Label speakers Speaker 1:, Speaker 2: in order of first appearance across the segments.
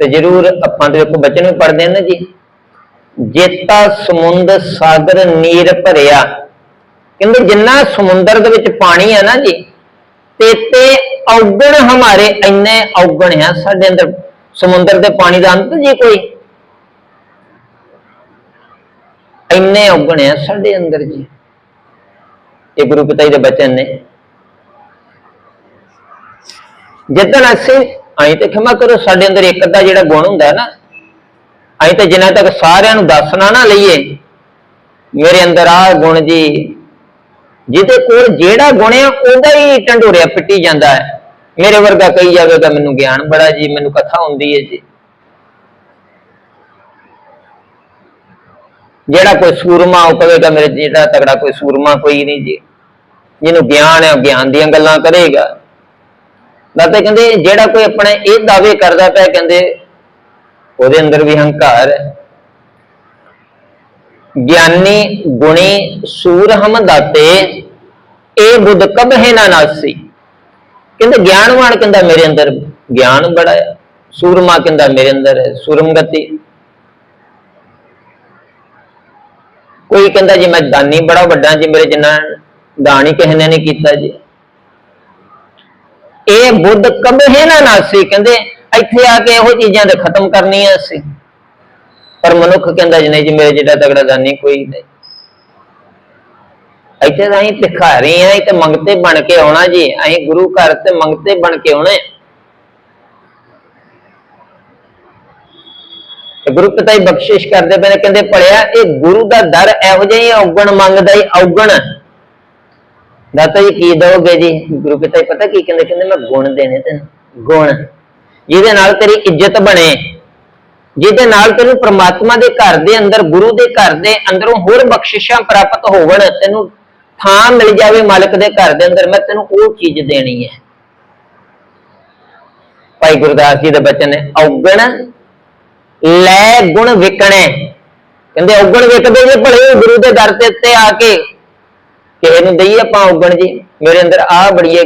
Speaker 1: ਤੇ ਜਰੂਰ ਆਪਾਂ ਤੇ ਇੱਕ ਬਚਨ ਵੀ ਪੜ੍ਹਦੇ ਨੇ ਜੀ। ਜੇਤਾ ਸਮੁੰਦ ਸਾਗਰ ਨੀਰ ਭਰਿਆ। ਕਹਿੰਦੇ ਜਿੰਨਾ ਸਮੁੰਦਰ ਦੇ ਵਿੱਚ ਪਾਣੀ ਹੈ ਨਾ ਜੀ ਤੇ ਔਗਣ ਹਮਾਰੇ, ਇੰਨੇ ਔਗਣ ਆ ਸਾਡੇ ਅੰਦਰ। ਸਮੁੰਦਰ ਦੇ ਪਾਣੀ ਦਾ ਅੰਤ ਜੀ ਕੋਈ। ਇੰਨੇ ਔਗਣ ਆ ਸਾਡੇ ਅੰਦਰ ਜੀ। ਇਹ ਗੁਰੂ ਪਿਤਾ ਜੀ ਦੇ ਬਚਨ ਨੇ। ਜਿੱਦਣ ਅਸੀਂ ਅਸੀਂ ਤੇ ਖਿਮਾ ਕਰੋ, ਸਾਡੇ ਅੰਦਰ ਇੱਕ ਦਾ ਜਿਹੜਾ ਗੁਣ ਹੁੰਦਾ ਹੈ ਨਾ, ਅਸੀਂ ਤੇ ਜਿੰਨਾ ਤੱਕ ਸਾਰਿਆਂ ਨੂੰ ਦੱਸਣਾ ਨਾ ਲਈਏ, ਮੇਰੇ ਅੰਦਰ ਆ ਗੁਣ ਜੀ, ਜਿਹਦੇ ਕੋਲ ਜਿਹੜਾ ਗੁਣ ਆ, ਉਹਦਾ ਹੀ ਢੰਡੋਰਿਆ ਪਿੱਟੀ ਜਾਂਦਾ ਹੈ। ਮੇਰੇ ਵਰਗਾ ਕਹੀ ਜਾਵੇਗਾ ਮੈਨੂੰ ਗਿਆਨ ਬੜਾ ਜੀ, ਮੈਨੂੰ ਕਥਾ ਹੁੰਦੀ ਹੈ ਜੀ। ਜਿਹੜਾ ਕੋਈ ਸੂਰਮਾ ਉਹ ਕਹੇਗਾ ਮੇਰੇ ਜਿਹੜਾ ਤਗੜਾ ਕੋਈ ਸੂਰਮਾ ਕੋਈ ਨਹੀਂ ਜੀ। ਜਿਹਨੂੰ ਗਿਆਨ ਹੈ ਗਿਆਨ ਦੀਆਂ ਗੱਲਾਂ ਕਰੇਗਾ। ਦਾਤੇ ਕਹਿੰਦੇ ਜਿਹੜਾ ਕੋਈ ਆਪਣੇ ਇਹ ਦਾਅਵੇ ਕਰਦਾ ਪਿਆ ਕਹਿੰਦੇ, ਉਹਦੇ ਅੰਦਰ ਵੀ ਹੰਕਾਰ ਹੈ। ਗਿਆਨੀ ਗੁਣੀ ਸੂਰ ਹਮ ਦਾਤੇ, ਇਹ ਬੁੱਧ ਕਬ ਹੈ ਨਾ ਨਾਸੀ। ਕਹਿੰਦੇ ਗਿਆਨਵਾਨ ਕਹਿੰਦਾ ਮੇਰੇ ਅੰਦਰ ਗਿਆਨ ਬੜਾ ਹੈ, ਸੂਰਮਾ ਕਹਿੰਦਾ ਮੇਰੇ ਅੰਦਰ ਹੈ ਸੂਰਮਗਤੀ ਕੋਈ ਕਹਿੰਦਾ ਜੀ ਮੈਂ ਦਾਨੀ ਬੜਾ ਵੱਡਾ ਜੀ, ਮੇਰੇ ਜਿੰਨਾ ਦਾਨ ਹੀ ਕਿਸੇ ਨੇ ਨਹੀਂ ਕੀਤਾ ਜੀ। ਇਹ ਬੁੱਧ ਕਬੇ ਨਾ ਸੀ, ਕਹਿੰਦੇ ਇੱਥੇ ਆ ਕੇ ਇਹੋ ਚੀਜ਼ਾਂ ਤੇ ਖਤਮ ਕਰਨੀਆਂ ਸੀ। ਪਰ ਮਨੁੱਖ ਕਹਿੰਦਾ ਜੀ, ਨਹੀਂ ਜੀ, ਮੇਰੇ ਜਿਹੜਾ ਤਗੜਾ ਦਾਨੀ ਕੋਈ ਨਹੀਂ। ਇੱਥੇ ਤਾਂ ਅਸੀਂ ਭਿਖਾਰੀ ਆ ਤੇ ਮੰਗਤੇ ਬਣ ਕੇ ਆਉਣਾ ਜੀ। ਅਸੀਂ ਗੁਰੂ ਘਰ ਤੇ ਮੰਗਤੇ ਬਣ ਕੇ ਆਉਣੇ। ਤੇ ਗੁਰੂ ਪਿਤਾ ਹੀ ਬਖਸ਼ਿਸ਼ ਕਰਦੇ ਪਏ ਨੇ, ਕਹਿੰਦੇ ਭਲਿਆ, ਇਹ ਗੁਰੂ ਦਾ ਦਰ ਇਹੋ ਜਿਹਾ ਹੀ ਔਗਣ ਮੰਗਦਾ ਹੀ ਔਗਣ। ਦਾਤਾ ਜੀ ਕੀ ਦੋਗੇ ਜੀ? ਗੁਰੂ ਪਿਤਾ ਜੀ ਪਤਾ ਕੀ ਕਹਿੰਦੇ ਕਹਿੰਦੇ ਮੈਂ ਗੁਣ ਦੇਣੇ ਤੈਨੂੰ। ਗੁਣ। ਜਿਹਦੇ ਨਾਲ ਤੇਰੀ ਇੱਜ਼ਤ ਬਣੇ। ਜਿਹਦੇ ਨਾਲ ਤੈਨੂੰ ਪ੍ਰਮਾਤਮਾ ਦੇ ਘਰ ਦੇ ਅੰਦਰ, ਗੁਰੂ ਦੇ ਘਰ ਦੇ ਅੰਦਰੋਂ ਹੋਰ ਬਖਸ਼ਿਸ਼ਾਂ ਪ੍ਰਾਪਤ ਹੋਵਣ, ਤੈਨੂੰ ਥਾਂ ਮਿਲ ਜਾਵੇ ਮਾਲਕ ਦੇ ਘਰ ਦੇ ਅੰਦਰ, ਮੈਂ ਤੈਨੂੰ ਉਹ ਚੀਜ਼ ਦੇਣੀ ਹੈ। ਭਾਈ ਗੁਰਦਾਸ ਜੀ ਦੇ ਬਚਨ ਨੇ, ਔਗਣ ਲੈ ਗੁਣ ਵਿਕਣੇ। ਕਹਿੰਦੇ ਔਗਣ ਵਿਕਦੇ ਜੇ ਭਲੇ ਗੁਰੂ ਦੇ ਦਰ ਤੇ ਉੱਤੇ ਆ ਕੇ। ਕਿਸੇ ਦਈਏ ਆਪਾਂ ਔਗਣ ਜੀ, ਮੇਰੇ ਅੰਦਰ ਆ ਬੜੀ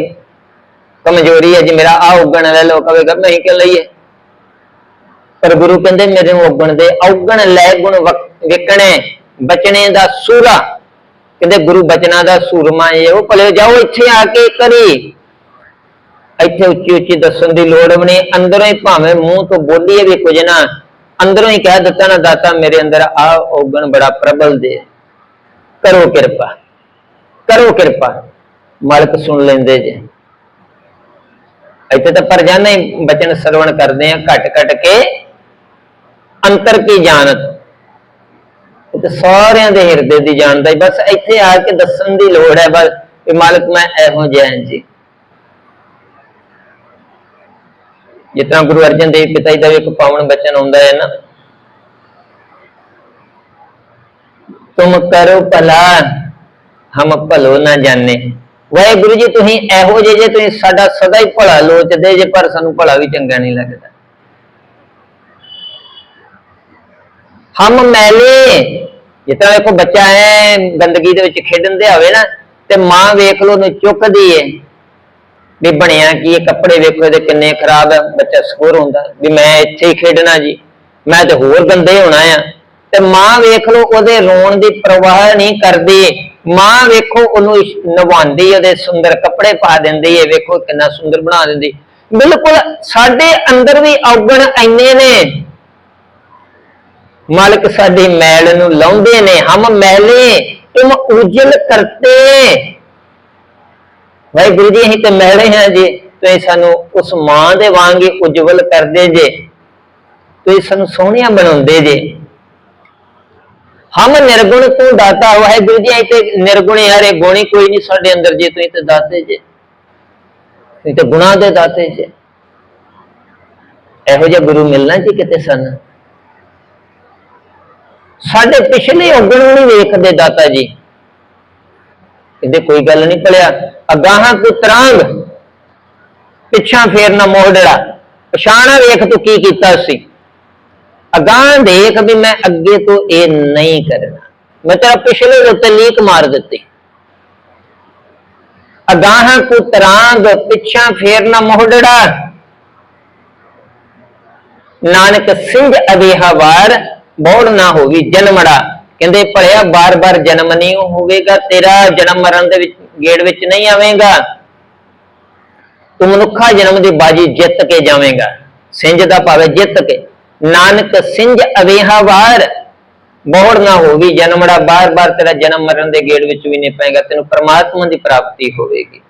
Speaker 1: ਕਮਜ਼ੋਰੀ ਹੈ ਜੀ, ਮੇਰਾ ਆ ਔਗਣ ਲੈ ਲੋ ਕਵੇਗਾ ਮੈਂ ਕਿ ਲਈਏ? ਪਰ ਗੁਰੂ ਕਹਿੰਦੇ, ਮੇਰੇ ਨੂੰ ਔਗਣ ਦੇ ਔਗਣ ਲੈ ਗੁਣ ਵਿਕਣੇ, ਬਚਣੇ ਦਾ ਸੂਰਾ ਕਹਿੰਦੇ, ਗੁਰੂ ਬਚਨਾਂ ਦਾ ਸੂਰਮਾ ਇਹ ਉਹ ਭਲੇ ਜਾਓ, ਇੱਥੇ ਆ ਕੇ ਕਰੀ ਇੱਥੇ ਉੱਚੀ ਉੱਚੀ ਦੱਸਣ ਦੀ ਲੋੜ ਵੀ ਨਹੀਂ, ਅੰਦਰੋਂ ਹੀ ਭਾਵੇਂ ਮੂੰਹ ਤੋਂ ਬੋਲੀਏ ਵੀ ਕੁਝ ਨਾ, ਅੰਦਰੋਂ ਹੀ ਕਹਿ ਦਿੱਤਾ ਨਾ ਦਾਤਾ, ਮੇਰੇ ਅੰਦਰ ਆ ਔਗਣ ਬੜਾ ਪ੍ਰਬਲ ਦੇ, ਕਰੋ ਕਿਰਪਾ। ਕਰੋ ਕਿਰਪਾ, ਮਾਲਕ ਸੁਣ ਲੈਂਦੇ ਜੇ। ਇੱਥੇ ਤਾਂ ਪਰਜਾਨਾ ਹੀ ਬਚਨ ਸਰਵਣ ਕਰਦੇ ਆ, ਘਟ ਘਟ ਕੇ ਅੰਤਰ ਕੀ ਜਾਣਤ। ਇਹ ਤਾਂ ਸਾਰਿਆਂ ਦੇ ਹਿਰਦੇ ਦੀ ਜਾਣਦਾ ਹੀ, ਬਸ ਇੱਥੇ ਆ ਕੇ ਦੱਸਣ ਦੀ ਲੋੜ ਹੈ, ਬਸ ਕਿ ਮਾਲਕ ਮੈਂ ਇਹੋ ਜਿਹਾ ਹਾਂ ਜੀ। ਜਿਤਨਾ ਗੁਰੂ ਅਰਜਨ ਦੇਵ ਪਿਤਾ ਜੀ ਦਾ ਵੀ ਇੱਕ ਪਾਵਨ ਬਚਨ ਆਉਂਦਾ ਹੈ ਨਾ, ਤੁਮ ਕਰੋ ਭਲਾ। ਹਮ ਭਲੋ ਨਾ ਜਾਣੇ। ਵਾਹਿਗੁਰੂ ਜੀ, ਤੁਸੀਂ ਇਹੋ ਜਿਹੇ ਜੇ, ਤੁਸੀਂ ਸਾਡਾ ਸਦਾ ਹੀ ਭਲਾ ਲੋਚਦੇ ਜੇ, ਪਰ ਸਾਨੂੰ ਭਲਾ ਵੀ ਚੰਗਾ ਨਹੀਂ ਲੱਗਦਾ। ਹਮ ਮੈਲੇ। ਜਿੱਦਾਂ ਵੇਖੋ, ਬੱਚਾ ਹੈ ਗੰਦਗੀ ਦੇ ਵਿੱਚ ਖੇਡਣ ਦੇ ਆਵੇ ਨਾ, ਤੇ ਮਾਂ ਵੇਖ ਲੋ ਉਹਨੂੰ ਚੁੱਕਦੀ ਏ। ਵੀ ਬਣਿਆ ਕੀ ਇਹ ਕੱਪੜੇ ਵੇਖੋ, ਇਹਦੇ ਕਿੰਨੇ ਖਰਾਬ ਹੈ ਬੱਚਾ ਸਕੋਰ ਹੁੰਦਾ, ਵੀ ਮੈਂ ਇੱਥੇ ਹੀ ਖੇਡਣਾ ਜੀ। ਮੈਂ ਤੇ ਹੋਰ ਗੰਦੇ ਹੋਣਾ ਆ। ਤੇ ਮਾਂ ਵੇਖ ਲੋ ਉਹਦੇ ਰੋਣ ਦੀ ਪਰਵਾਹ ਨਹੀਂ ਕਰਦੀ। ਮਾਂ ਵੇਖੋ, ਉਹਨੂੰ ਨਵਾਉਂਦੀ, ਉਹਦੇ ਸੁੰਦਰ ਕੱਪੜੇ ਪਾ ਦਿੰਦੀ ਏ ਵੇਖੋ ਕਿੰਨਾ ਸੁੰਦਰ ਬਣਾ ਦਿੰਦੀ। ਬਿਲਕੁਲ ਸਾਡੇ ਅੰਦਰ ਵੀ ਔਗਣ ਇੰਨੇ ਨੇ। ਮਾਲਕ ਸਾਡੀ ਮੈਲ ਨੂੰ ਲਾਉਂਦੇ ਨੇ, ਹਮ ਮੈਲੇ, ਤੁਮ ਉਜਲ ਕਰਤੇ। ਵਾਹਿਗੁਰੂ ਜੀ, ਅਸੀਂ ਤੇ ਮੈਲੇ ਹਾਂ ਜੀ, ਤੁਸੀਂ ਸਾਨੂੰ ਉਸ ਮਾਂ ਦੇ ਵਾਂਗ ਹੀ ਉਜਵਲ ਕਰਦੇ ਜੇ। ਤੁਸੀਂ ਸਾਨੂੰ ਸੋਹਣੀਆਂ ਬਣਾਉਂਦੇ ਜੇ। ਹਮ ਨਿਰਗੁਣ ਤੂੰ ਦਾਤਾ ਵਾਹਿਗੁਰੂ ਜੀ ਅਸੀਂ ਤੇ ਨਿਰਗੁਣੇ ਹਰੇ ਗੁਣੀ ਕੋਈ ਨਹੀਂ ਸਾਡੇ ਅੰਦਰ ਜੇ ਤੂੰ ਤੇ ਦਾਤੇ ਜੇ। ਤੁਸੀਂ ਤੇ ਗੁਣਾ ਦੇ ਦਾਤੇ ਜੇ। ਇਹੋ ਜਿਹਾ ਗੁਰੂ ਮਿਲਣਾ ਜੀ ਕਿਤੇ ਸਨ? ਸਾਡੇ ਪਿਛਲੇ ਔਗਣ ਨੂੰ ਨਹੀਂ ਵੇਖਦੇ ਦਾਤਾ ਜੀ। ਇਹਦੇ ਕੋਈ ਗੱਲ ਨਹੀਂ ਭਲਿਆ। ਅਗਾਹਾਂ ਕੋ ਤਰਾਂਗ, ਪਿੱਛਾ ਫੇਰਨਾ ਮੋਹੜੜਾ ਪਛਾਣਾ ਵੇਖ ਤੂੰ ਕੀ ਕੀਤਾ ਸੀ। ਅਗਾਹ ਦੇਖ ਵੀ ਮੈਂ ਅੱਗੇ ਤੋਂ ਇਹ ਨਹੀਂ ਕਰਨਾ। ਮੈਂ ਤੇਰਾ ਪਿਛਲੇ ਦੇ ਉੱਤੇ ਲੀਕ ਮਾਰ ਦਿੱਤੀ। ਅਗਾਹਾਂ ਕੋ ਤਰਾਂਗ ਪਿੱਛਾ ਫੇਰਨਾ ਮੋਹੜੜਾ ਨਾਨਕ ਸਿੰਘ ਅਵੇਹਾ ਵਾਰ ਬੋੜ ਨਾ ਹੋਵੀ ਜਨਮੜਾ। ਕਹਿੰਦੇ, ਭਲਿਆ, ਬਾਰ-ਬਾਰ ਜਨਮ ਨਹੀਂ ਹੋਵੇਗਾ, ਤੇਰਾ ਜਨਮ ਮਰਨ ਦੇ ਵਿੱਚ, ਗੇੜ ਵਿੱਚ ਨਹੀਂ ਆਵੇਗਾ। ਤੂੰ ਮਨੁੱਖਾ ਜਨਮ ਦੀ ਬਾਜੀ ਜਿੱਤ ਕੇ ਜਾਵੇਂਗਾ। ਸਿੰਜ ਦਾ ਭਾਵੇਂ ਜਿੱਤ ਕੇ। ਨਾਨਕ ਸਿੰਝ ਅਵੇਹਾ ਵਾਰ। ਬੋੜ ਨਾ ਹੋਵੀ ਜਨਮੜਾ ਬਾਰ-ਬਾਰ ਤੇਰਾ ਜਨਮ ਮਰਨ ਦੇ ਗੇੜ ਵਿੱਚ ਵੀ ਨਹੀਂ ਪਏਗਾ ਤੈਨੂੰ ਪਰਮਾਤਮਾ ਦੀ ਪ੍ਰਾਪਤੀ ਹੋਵੇਗੀ।